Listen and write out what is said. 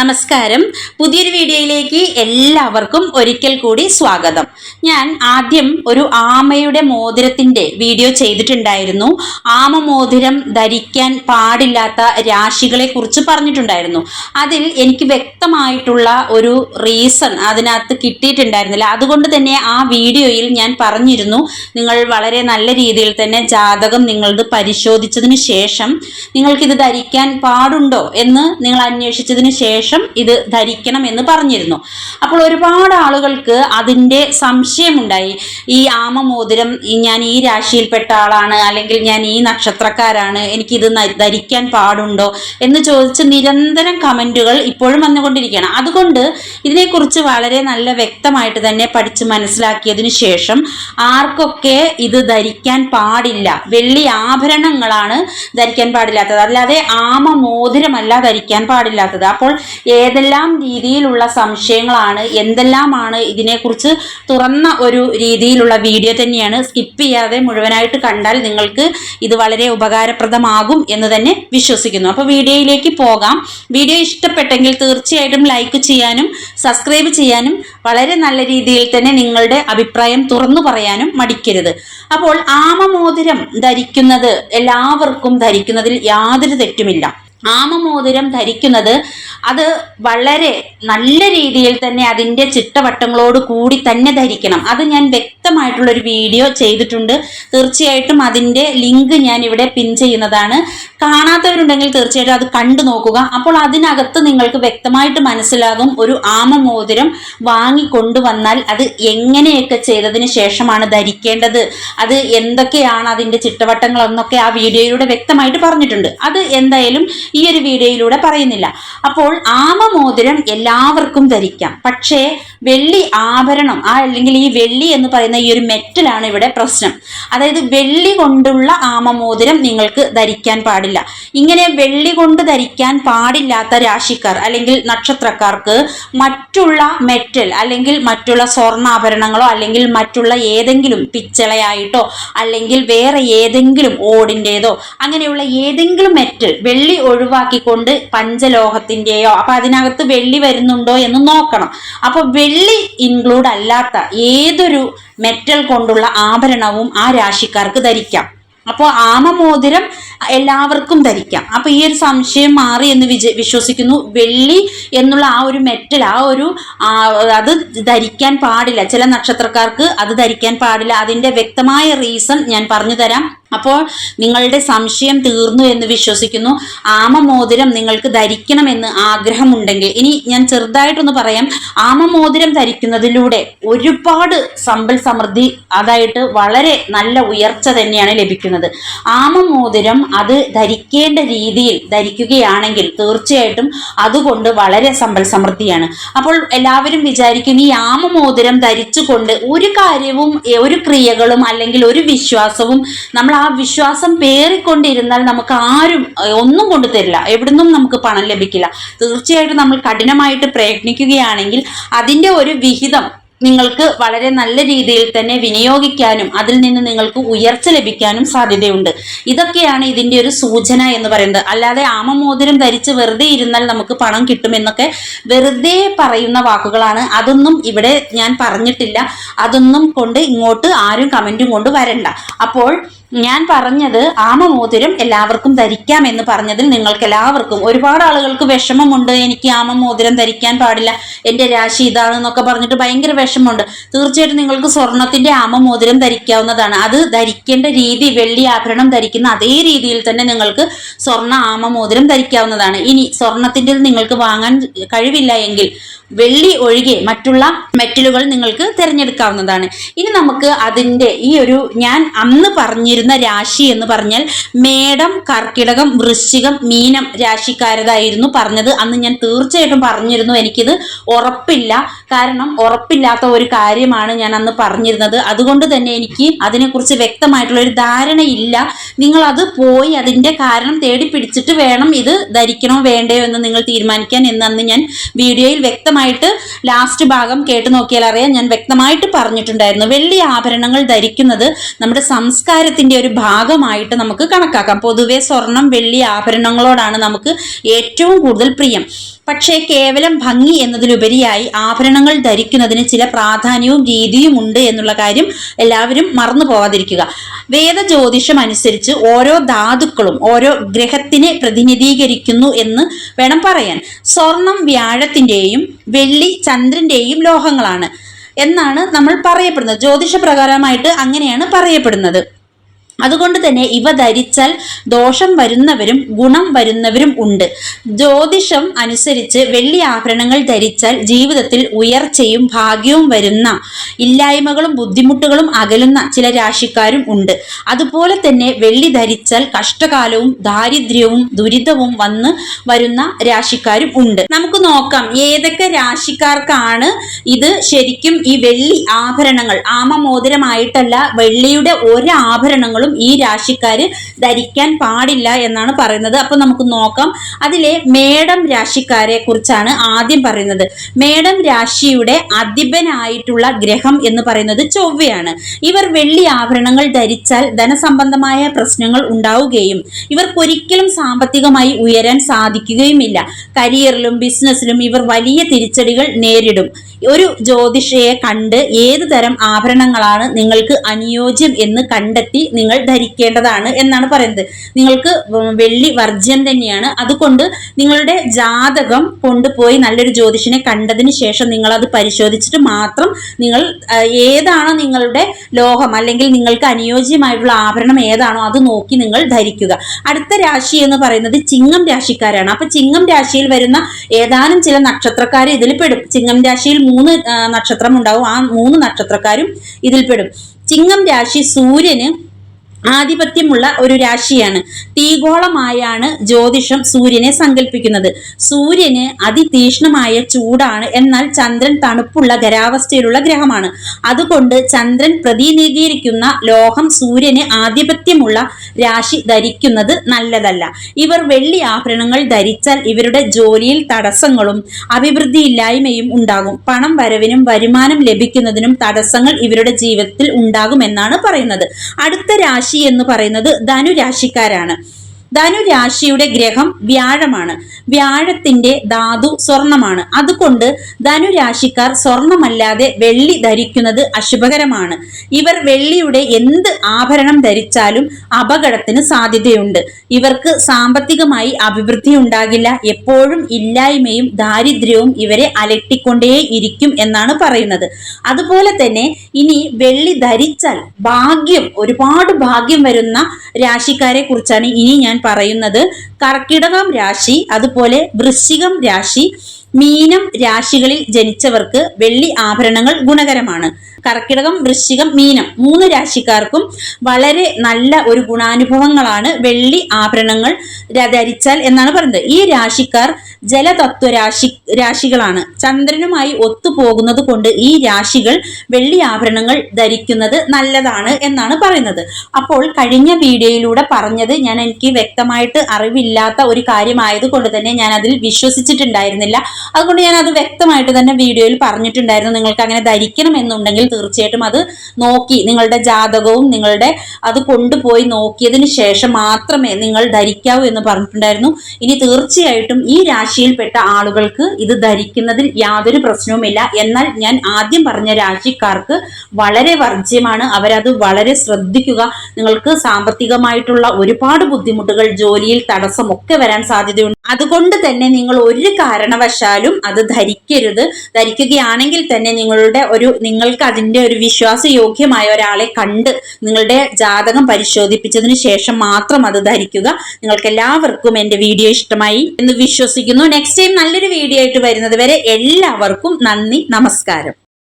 നമസ്കാരം. പുതിയൊരു വീഡിയോയിലേക്ക് എല്ലാവർക്കും ഒരിക്കൽ കൂടി സ്വാഗതം. ഞാൻ ആദ്യം ഒരു ആമയുടെ മോതിരത്തിന്റെ വീഡിയോ ചെയ്തിട്ടുണ്ടായിരുന്നു. ആമ മോതിരം ധരിക്കാൻ പാടില്ലാത്ത രാശികളെ കുറിച്ച് പറഞ്ഞിട്ടുണ്ടായിരുന്നു. അതിൽ എനിക്ക് വ്യക്തമായിട്ടുള്ള ഒരു റീസൺ അതിനകത്ത് കിട്ടിയിട്ടുണ്ടായിരുന്നില്ല. അതുകൊണ്ട് തന്നെ ആ വീഡിയോയിൽ ഞാൻ പറഞ്ഞിരുന്നു നിങ്ങൾ വളരെ നല്ല രീതിയിൽ തന്നെ ജാതകം നിങ്ങളത് പരിശോധിച്ചതിന് ശേഷം നിങ്ങൾക്കിത് ധരിക്കാൻ പാടുണ്ടോ എന്ന് നിങ്ങൾ അന്വേഷിച്ചതിന് ശേഷം ഇത് ധരിക്കണം എന്ന് പറഞ്ഞിരുന്നു. അപ്പോൾ ഒരുപാട് ആളുകൾക്ക് അതിന്റെ സംശയമുണ്ടായി. ഈ ആമമോതിരം ഞാൻ ഈ രാശിയിൽപ്പെട്ട ആളാണ് അല്ലെങ്കിൽ ഞാൻ ഈ നക്ഷത്രക്കാരാണ് എനിക്കിത് ധരിക്കാൻ പാടുണ്ടോ എന്ന് ചോദിച്ച് നിരന്തരം കമന്റുകൾ ഇപ്പോഴും വന്നുകൊണ്ടിരിക്കുകയാണ്. അതുകൊണ്ട് ഇതിനെക്കുറിച്ച് വളരെ നല്ല വ്യക്തമായിട്ട് തന്നെ പഠിച്ച് മനസ്സിലാക്കിയതിന് ശേഷം ആർക്കൊക്കെ ഇത് ധരിക്കാൻ പാടില്ല വെള്ളി ആഭരണങ്ങളാണ് ധരിക്കാൻ പാടില്ലാത്തത്. അല്ലാതെ ആമ മോതിരമല്ല ധരിക്കാൻ പാടില്ലാത്തത്. അപ്പോൾ ഏതെല്ലാം രീതിയിലുള്ള സംശയങ്ങളാണ് എന്തെല്ലാമാണ് ഇതിനെക്കുറിച്ച് തുറന്ന ഒരു രീതിയിലുള്ള വീഡിയോ തന്നെയാണ്. സ്കിപ്പ് ചെയ്യാതെ മുഴുവനായിട്ട് കണ്ടാൽ നിങ്ങൾക്ക് ഇത് വളരെ ഉപകാരപ്രദമാകും എന്ന് തന്നെ വിശ്വസിക്കുന്നു. അപ്പോൾ വീഡിയോയിലേക്ക് പോകാം. വീഡിയോ ഇഷ്ടപ്പെട്ടെങ്കിൽ തീർച്ചയായിട്ടും ലൈക്ക് ചെയ്യാനും സബ്സ്ക്രൈബ് ചെയ്യാനും വളരെ നല്ല രീതിയിൽ തന്നെ നിങ്ങളുടെ അഭിപ്രായം തുറന്നു പറയാനും മടിക്കരുത്. അപ്പോൾ ആമമോതിരം ധരിക്കുന്നത് എല്ലാവർക്കും ധരിക്കുന്നതിൽ യാതൊരു തെറ്റുമില്ല. ആമമോതിരം ധരിക്കുന്നത് അത് വളരെ നല്ല രീതിയിൽ തന്നെ അതിന്റെ ചിട്ടവട്ടങ്ങളോട് കൂടി തന്നെ ധരിക്കണം. അത് ഞാൻ വ്യക്തമായിട്ടുള്ള ഒരു വീഡിയോ ചെയ്തിട്ടുണ്ട്. തീർച്ചയായിട്ടും അതിന്റെ ലിങ്ക് ഞാൻ ഇവിടെ പിൻ ചെയ്യുന്നതാണ്. കാണാത്തവരുണ്ടെങ്കിൽ തീർച്ചയായിട്ടും അത് കണ്ടു നോക്കുക. അപ്പോൾ അതിനകത്ത് നിങ്ങൾക്ക് വ്യക്തമായിട്ട് മനസ്സിലാകും ഒരു ആമമോതിരം വാങ്ങിക്കൊണ്ടുവന്നാൽ അത് എങ്ങനെയൊക്കെ ചെയ്തതിന് ശേഷമാണ് ധരിക്കേണ്ടത്. അത് എന്തൊക്കെയാണ് അതിന്റെ ചിട്ടവട്ടങ്ങൾ എന്നൊക്കെ ആ വീഡിയോയിലൂടെ വ്യക്തമായിട്ട് പറഞ്ഞിട്ടുണ്ട്. അത് എന്തായാലും ഈ ഒരു വീഡിയോയിലൂടെ പറയുന്നില്ല. അപ്പോൾ ആമമോതിരം എല്ലാവർക്കും ധരിക്കാം. പക്ഷേ വെള്ളി ആഭരണം ആ അല്ലെങ്കിൽ ഈ വെള്ളി എന്ന് പറയുന്ന ഈ ഒരു മെറ്റലാണ് ഇവിടെ പ്രശ്നം. അതായത് വെള്ളി കൊണ്ടുള്ള ആമമോതിരം നിങ്ങൾക്ക് ധരിക്കാൻ പാടില്ല. ഇങ്ങനെ വെള്ളി കൊണ്ട് ധരിക്കാൻ പാടില്ലാത്ത രാശിക്കാർ അല്ലെങ്കിൽ നക്ഷത്രക്കാർക്ക് മറ്റുള്ള മെറ്റൽ അല്ലെങ്കിൽ മറ്റുള്ള സ്വർണാഭരണങ്ങളോ അല്ലെങ്കിൽ മറ്റുള്ള ഏതെങ്കിലും പിച്ചളയായിട്ടോ അല്ലെങ്കിൽ വേറെ ഏതെങ്കിലും ഓടിന്റെതോ അങ്ങനെയുള്ള ഏതെങ്കിലും മെറ്റൽ വെള്ളി ഒഴിവാക്കിക്കൊണ്ട് പഞ്ചലോഹത്തിന്റെയോ അപ്പൊ അതിനകത്ത് വെള്ളി വരുന്നുണ്ടോ എന്ന് നോക്കണം. അപ്പൊ വെള്ളി ഇൻക്ലൂഡ് അല്ലാത്ത ഏതൊരു മെറ്റൽ കൊണ്ടുള്ള ആഭരണവും ആ രാശിക്കാർക്ക് ധരിക്കാം. അപ്പോൾ ആമമോതിരം എല്ലാവർക്കും ധരിക്കാം. അപ്പോൾ ഈ ഒരു സംശയം മാറി എന്ന് വിജ വിശ്വസിക്കുന്നു. വെള്ളി എന്നുള്ള ആ ഒരു മെറ്റൽ ആ ഒരു അത് ധരിക്കാൻ പാടില്ല. ചില നക്ഷത്രക്കാർക്ക് അത് ധരിക്കാൻ പാടില്ല. അതിന്റെ വ്യക്തമായ റീസൺ ഞാൻ പറഞ്ഞു തരാം അപ്പോൾ നിങ്ങളുടെ സംശയം തീർന്നു എന്ന് വിശ്വസിക്കുന്നു. ആമമോതിരം നിങ്ങൾക്ക് ധരിക്കണമെന്ന് ആഗ്രഹമുണ്ടെങ്കിൽ ഇനി ഞാൻ ചെറുതായിട്ടൊന്ന് പറയാം. ആമമോതിരം ധരിക്കുന്നതിലൂടെ ഒരുപാട് സമ്പൽ സമൃദ്ധി അതായിട്ട് വളരെ നല്ല ഉയർച്ച തന്നെയാണ് ലഭിക്കുന്നത്. ആമമോതിരം അത് ധരിക്കേണ്ട രീതിയിൽ ധരിക്കുകയാണെങ്കിൽ തീർച്ചയായിട്ടും അതുകൊണ്ട് വളരെ സമ്പൽ സമൃദ്ധിയാണ്. അപ്പോൾ എല്ലാവരും വിചാരിക്കും ഈ ആമമോതിരം ധരിച്ചുകൊണ്ട് ഒരു കാര്യവും ഒരു ക്രിയകളും അല്ലെങ്കിൽ ഒരു വിശ്വാസവും നമ്മൾ ആ വിശ്വാസം പേറിക്കൊണ്ടിരുന്നാൽ നമുക്ക് ആരും ഒന്നും കൊണ്ടു തരില്ല. എവിടുന്നും നമുക്ക് പണം ലഭിക്കില്ല. തീർച്ചയായിട്ടും നമ്മൾ കഠിനമായിട്ട് പ്രയത്നിക്കുകയാണെങ്കിൽ അതിന്റെ ഒരു വിഹിതം നിങ്ങൾക്ക് വളരെ നല്ല രീതിയിൽ തന്നെ വിനിയോഗിക്കാനും അതിൽ നിന്ന് നിങ്ങൾക്ക് ഉയർച്ച ലഭിക്കാനും സാധ്യതയുണ്ട്. ഇതൊക്കെയാണ് ഇതിന്റെ ഒരു സൂചന എന്ന് പറയുന്നത്. അല്ലാതെ ആമമോതിരം ധരിച്ച് വെറുതെ ഇരുന്നാൽ നമുക്ക് പണം കിട്ടുമെന്നൊക്കെ വെറുതെ പറയുന്ന വാക്കുകളാണ്. അതൊന്നും ഇവിടെ ഞാൻ പറഞ്ഞിട്ടില്ല. അതൊന്നും കൊണ്ട് ഇങ്ങോട്ട് ആരും കമന്റും കൊണ്ട് വരണ്ട. അപ്പോൾ ഞാൻ പറഞ്ഞത് ആമമോതിരം എല്ലാവർക്കും ധരിക്കാം എന്ന് പറഞ്ഞതിൽ നിങ്ങൾക്ക് എല്ലാവർക്കും ഒരുപാട് ആളുകൾക്ക് വിഷമമുണ്ട്. എനിക്ക് ആമമോതിരം ധരിക്കാൻ പാടില്ല. എന്റെ രാശി ഇതാണെന്നൊക്കെ പറഞ്ഞിട്ട് ഭയങ്കര വിഷമമുണ്ട്. തീർച്ചയായിട്ടും നിങ്ങൾക്ക് സ്വർണത്തിന്റെ ആമമോതിരം ധരിക്കാവുന്നതാണ്. അത് ധരിക്കേണ്ട രീതി വെള്ളി ആഭരണം ധരിക്കുന്ന അതേ രീതിയിൽ തന്നെ നിങ്ങൾക്ക് സ്വർണ ആമമോതിരം ധരിക്കാവുന്നതാണ്. ഇനി സ്വർണത്തിന്റെ നിങ്ങൾക്ക് വാങ്ങാൻ കഴിവില്ല എങ്കിൽ വെള്ളി ഒഴികെ മറ്റുള്ള മെറ്റലുകൾ നിങ്ങൾക്ക് തിരഞ്ഞെടുക്കാവുന്നതാണ്. ഇനി നമുക്ക് അതിന്റെ ഈ ഒരു ഞാൻ അന്ന് പറഞ്ഞിരുന്ന രാശി എന്ന് പറഞ്ഞാൽ മേടം കർക്കിടകം വൃശ്ചികം മീനം രാശിക്കാരതായിരുന്നു പറഞ്ഞത്. അന്ന് ഞാൻ തീർച്ചയായിട്ടും പറഞ്ഞിരുന്നു. എനിക്കിത് ഉറപ്പില്ല. കാരണം ഉറപ്പില്ലാത്ത ഒരു കാര്യമാണ് ഞാൻ അന്ന് പറഞ്ഞിരുന്നത്. അതുകൊണ്ട് തന്നെ എനിക്ക് അതിനെക്കുറിച്ച് വ്യക്തമായിട്ടുള്ള ഒരു ധാരണയില്ല. നിങ്ങൾ അത് പോയി അതിന്റെ കാരണം തേടി പിടിച്ചിട്ട് വേണം ഇത് ധരിക്കണോ വേണ്ടയോ എന്ന് നിങ്ങൾ തീരുമാനിക്കാൻ എന്ന് അന്ന് ഞാൻ വീഡിയോയിൽ വ്യക്തമായിട്ട് ലാസ്റ്റ് ഭാഗം കേട്ട് നോക്കിയാൽ അറിയാം ഞാൻ വ്യക്തമായിട്ട് പറഞ്ഞിട്ടുണ്ടായിരുന്നു. വെള്ളി ആഭരണങ്ങൾ ധരിക്കുന്നത് നമ്മുടെ സംസ്കാരത്തിന്റെ ഒരു ഭാഗമായിട്ട് നമുക്ക് കണക്കാക്കാം. പൊതുവെ സ്വർണം വെള്ളി ആഭരണങ്ങളോടാണ് നമുക്ക് ഏറ്റവും കൂടുതൽ പ്രിയം. പക്ഷേ കേവലം ഭംഗി എന്നതിലുപരിയായി ആഭരണങ്ങൾ ധരിക്കുന്നതിന് ചില പ്രാധാന്യവും രീതിയും ഉണ്ട് എന്നുള്ള കാര്യം എല്ലാവരും മറന്നു പോവാതിരിക്കുക. വേദ ജ്യോതിഷം അനുസരിച്ച് ഓരോ ധാതുക്കളും ഓരോ ഗ്രഹത്തിനെ പ്രതിനിധീകരിക്കുന്നു എന്ന് വേണം പറയാൻ. സ്വർണം വ്യാഴത്തിന്റെയും വെള്ളി ചന്ദ്രന്റെയും ലോഹങ്ങളാണ് എന്നാണ് നമ്മൾ പറയപ്പെടുന്നത്. ജ്യോതിഷപ്രകാരമായിട്ട് അങ്ങനെയാണ് പറയപ്പെടുന്നത്. അതുകൊണ്ട് തന്നെ ഇവ ധരിച്ചാൽ ദോഷം വരുന്നവരും ഗുണം വരുന്നവരും ഉണ്ട്. ജ്യോതിഷം അനുസരിച്ച് വെള്ളി ആഭരണങ്ങൾ ധരിച്ചാൽ ജീവിതത്തിൽ ഉയർച്ചയും ഭാഗ്യവും വരുന്ന ഇല്ലായ്മകളും ബുദ്ധിമുട്ടുകളും അകലുന്ന ചില രാശിക്കാരും ഉണ്ട്. അതുപോലെ തന്നെ വെള്ളി ധരിച്ചാൽ കഷ്ടകാലവും ദാരിദ്ര്യവും ദുരിതവും വന്ന് വരുന്ന രാശിക്കാരും ഉണ്ട്. നമുക്ക് നോക്കാം ഏതൊക്കെ രാശിക്കാർക്കാണ് ഇത് ശരിക്കും ഈ വെള്ളി ആഭരണങ്ങൾ. ആമമോതിരമായിട്ടല്ല വെള്ളിയുടെ ഒരു ആഭരണങ്ങളും ഈ രാശിക്കാര് ധരിക്കാൻ പാടില്ല എന്നാണ് പറയുന്നത്. അപ്പൊ നമുക്ക് നോക്കാം. അതിലെ മേടം രാശിക്കാരെ കുറിച്ചാണ് ആദ്യം പറയുന്നത്. മേടം രാശിയുടെ അധിപനായിട്ടുള്ള ഗ്രഹം എന്ന് പറയുന്നത് ചൊവ്വയാണ്. ഇവർ വെള്ളി ആഭരണങ്ങൾ ധരിച്ചാൽ ധനസംബന്ധമായ പ്രശ്നങ്ങൾ ഉണ്ടാവുകയും ഇവർക്കൊരിക്കലും സാമ്പത്തികമായി ഉയരാൻ സാധിക്കുകയുമില്ല. കരിയറിലും ബിസിനസ്സിലും ഇവർ വലിയ തിരിച്ചടികൾ നേരിടും. ഒരു ജ്യോതിഷയെ കണ്ട് ഏത് തരം ആഭരണങ്ങളാണ് നിങ്ങൾക്ക് അനുയോജ്യം എന്ന് കണ്ടെത്തി നിങ്ങൾ ധരിക്കേണ്ടതാണ് എന്നാണ് പറയുന്നത്. നിങ്ങൾക്ക് വെള്ളി വർജ്യം തന്നെയാണ്. അതുകൊണ്ട് നിങ്ങളുടെ ജാതകം കൊണ്ടുപോയി നല്ലൊരു ജ്യോതിഷനെ കണ്ടതിന് ശേഷം നിങ്ങൾ അത് പരിശോധിച്ചിട്ട് മാത്രം നിങ്ങൾ ഏതാണോ നിങ്ങളുടെ ലോഹം അല്ലെങ്കിൽ നിങ്ങൾക്ക് അനുയോജ്യമായിട്ടുള്ള ആഭരണം ഏതാണോ അത് നോക്കി നിങ്ങൾ ധരിക്കുക. അടുത്ത രാശി എന്ന് പറയുന്നത് ചിങ്ങം രാശിക്കാരാണ്. അപ്പൊ ചിങ്ങം രാശിയിൽ വരുന്ന ഏതാനും ചില നക്ഷത്രക്കാർ ഇതിൽ പെടും. ചിങ്ങം രാശിയിൽ മൂന്ന് നക്ഷത്രം ഉണ്ടാവും. ആ മൂന്ന് നക്ഷത്രക്കാരും ഇതിൽ പെടും. ചിങ്ങം രാശി സൂര്യന് ആധിപത്യമുള്ള ഒരു രാശിയാണ്. തീഗോളമായാണ് ജ്യോതിഷം സൂര്യനെ സങ്കല്പിക്കുന്നത് സൂര്യന് അതിതീഷ്ണമായ ചൂടാണ്. എന്നാൽ ചന്ദ്രൻ തണുപ്പുള്ള ഖരാവസ്ഥയിലുള്ള ഗ്രഹമാണ്. അതുകൊണ്ട് ചന്ദ്രൻ പ്രതിനിധീകരിക്കുന്ന ലോഹം സൂര്യന് ആധിപത്യമുള്ള രാശി ധരിക്കുന്നത് നല്ലതല്ല. ഇവർ വെള്ളി ആഭരണങ്ങൾ ധരിച്ചാൽ ഇവരുടെ ജോലിയിൽ തടസ്സങ്ങളും അഭിവൃദ്ധിയില്ലായ്മയും ഉണ്ടാകും. പണം വരവിനും വരുമാനം ലഭിക്കുന്നതിനും തടസ്സങ്ങൾ ഇവരുടെ ജീവിതത്തിൽ ഉണ്ടാകുമെന്നാണ് പറയുന്നത്. അടുത്ത രാശി രാശി എന്ന് പറയുന്നത് ധനുരാശിക്കാരാണ്. ധനുരാശിയുടെ ഗ്രഹം വ്യാഴമാണ്. വ്യാഴത്തിന്റെ ധാതു സ്വർണമാണ്. അതുകൊണ്ട് ധനുരാശിക്കാർ സ്വർണമല്ലാതെ വെള്ളി ധരിക്കുന്നത് അശുഭകരമാണ്. ഇവർ വെള്ളിയുടെ എന്ത് ആഭരണം ധരിച്ചാലും അപകടത്തിന് സാധ്യതയുണ്ട്. ഇവർക്ക് സാമ്പത്തികമായി അഭിവൃദ്ധി ഉണ്ടാകില്ല. എപ്പോഴും ഇല്ലായ്മയും ദാരിദ്ര്യവും ഇവരെ അലട്ടിക്കൊണ്ടേ ഇരിക്കും എന്നാണ് പറയുന്നത്. അതുപോലെ തന്നെ ഇനി വെള്ളി ധരിച്ചാൽ ഭാഗ്യം ഒരുപാട് ഭാഗ്യം വരുന്ന രാശിക്കാരെ കുറിച്ചാണ് ഇനി ഞാൻ പറയുന്നത് കർക്കിടകം രാശി അതുപോലെ വൃശ്ചികം രാശി മീനം രാശികളിൽ ജനിച്ചവർക്ക് വെള്ളി ആഭരണങ്ങൾ ഗുണകരമാണ്. കർക്കിടകം വൃശ്ചികം മീനം മൂന്ന് രാശിക്കാർക്കും വളരെ നല്ല ഒരു ഗുണാനുഭവങ്ങളാണ് വെള്ളി ആഭരണങ്ങൾ ധരിച്ചാൽ എന്നാണ് പറയുന്നത്. ഈ രാശിക്കാർ ജലതത്വ രാശി രാശികളാണ്. ചന്ദ്രനുമായി ഒത്തുപോകുന്നത് കൊണ്ട് ഈ രാശികൾ വെള്ളി ആഭരണങ്ങൾ ധരിക്കുന്നത് നല്ലതാണ് എന്നാണ് പറയുന്നത്. അപ്പോൾ കഴിഞ്ഞ വീഡിയോയിലൂടെ പറഞ്ഞത് ഞാൻ എനിക്ക് വ്യക്തമായിട്ട് അറിവില്ലാത്ത ഒരു കാര്യമായത് കൊണ്ട് തന്നെ ഞാൻ അതിൽ വിശ്വസിച്ചിട്ടുണ്ടായിരുന്നില്ല. അതുകൊണ്ട് ഞാൻ അത് വ്യക്തമായിട്ട് തന്നെ വീഡിയോയിൽ പറഞ്ഞിട്ടുണ്ടായിരുന്നു. നിങ്ങൾക്ക് അങ്ങനെ ധരിക്കണം എന്നുണ്ടെങ്കിൽ തീർച്ചയായിട്ടും അത് നോക്കി നിങ്ങളുടെ ജാതകവും നിങ്ങളുടെ അത് കൊണ്ടുപോയി നോക്കിയതിന് ശേഷം മാത്രമേ നിങ്ങൾ ധരിക്കാവൂ എന്ന് പറഞ്ഞിട്ടുണ്ടായിരുന്നു. ഇനി തീർച്ചയായിട്ടും ഈ രാശിയിൽപ്പെട്ട ആളുകൾക്ക് ഇത് ധരിക്കുന്നതിൽ യാതൊരു പ്രശ്നവുമില്ല. എന്നാൽ ഞാൻ ആദ്യം പറഞ്ഞ രാശിക്കാർക്ക് വളരെ വർജ്യമാണ്. അവരത് വളരെ ശ്രദ്ധിക്കുക. നിങ്ങൾക്ക് സാമ്പത്തികമായിട്ടുള്ള ഒരുപാട് ബുദ്ധിമുട്ടുകൾ ജോലിയിൽ തടസ്സമൊക്കെ വരാൻ സാധ്യതയുണ്ട്. അതുകൊണ്ട് തന്നെ നിങ്ങൾ ഒരു കാരണവശാലും അത് ധരിക്കരുത്. ധരിക്കുകയാണെങ്കിൽ തന്നെ നിങ്ങളുടെ ഒരു നിങ്ങൾക്ക് അതിന്റെ ഒരു വിശ്വാസയോഗ്യമായ ഒരാളെ കണ്ട് നിങ്ങളുടെ ജാതകം പരിശോധിപ്പിച്ചതിന് ശേഷം മാത്രം അത് ധരിക്കുക. നിങ്ങൾക്ക് എല്ലാവർക്കും എന്റെ വീഡിയോ ഇഷ്ടമായി എന്ന് വിശ്വസിക്കുന്നു. നെക്സ്റ്റ് ടൈം നല്ലൊരു വീഡിയോ ആയിട്ട് വരുന്നത് വരെ എല്ലാവർക്കും നന്ദി നമസ്കാരം.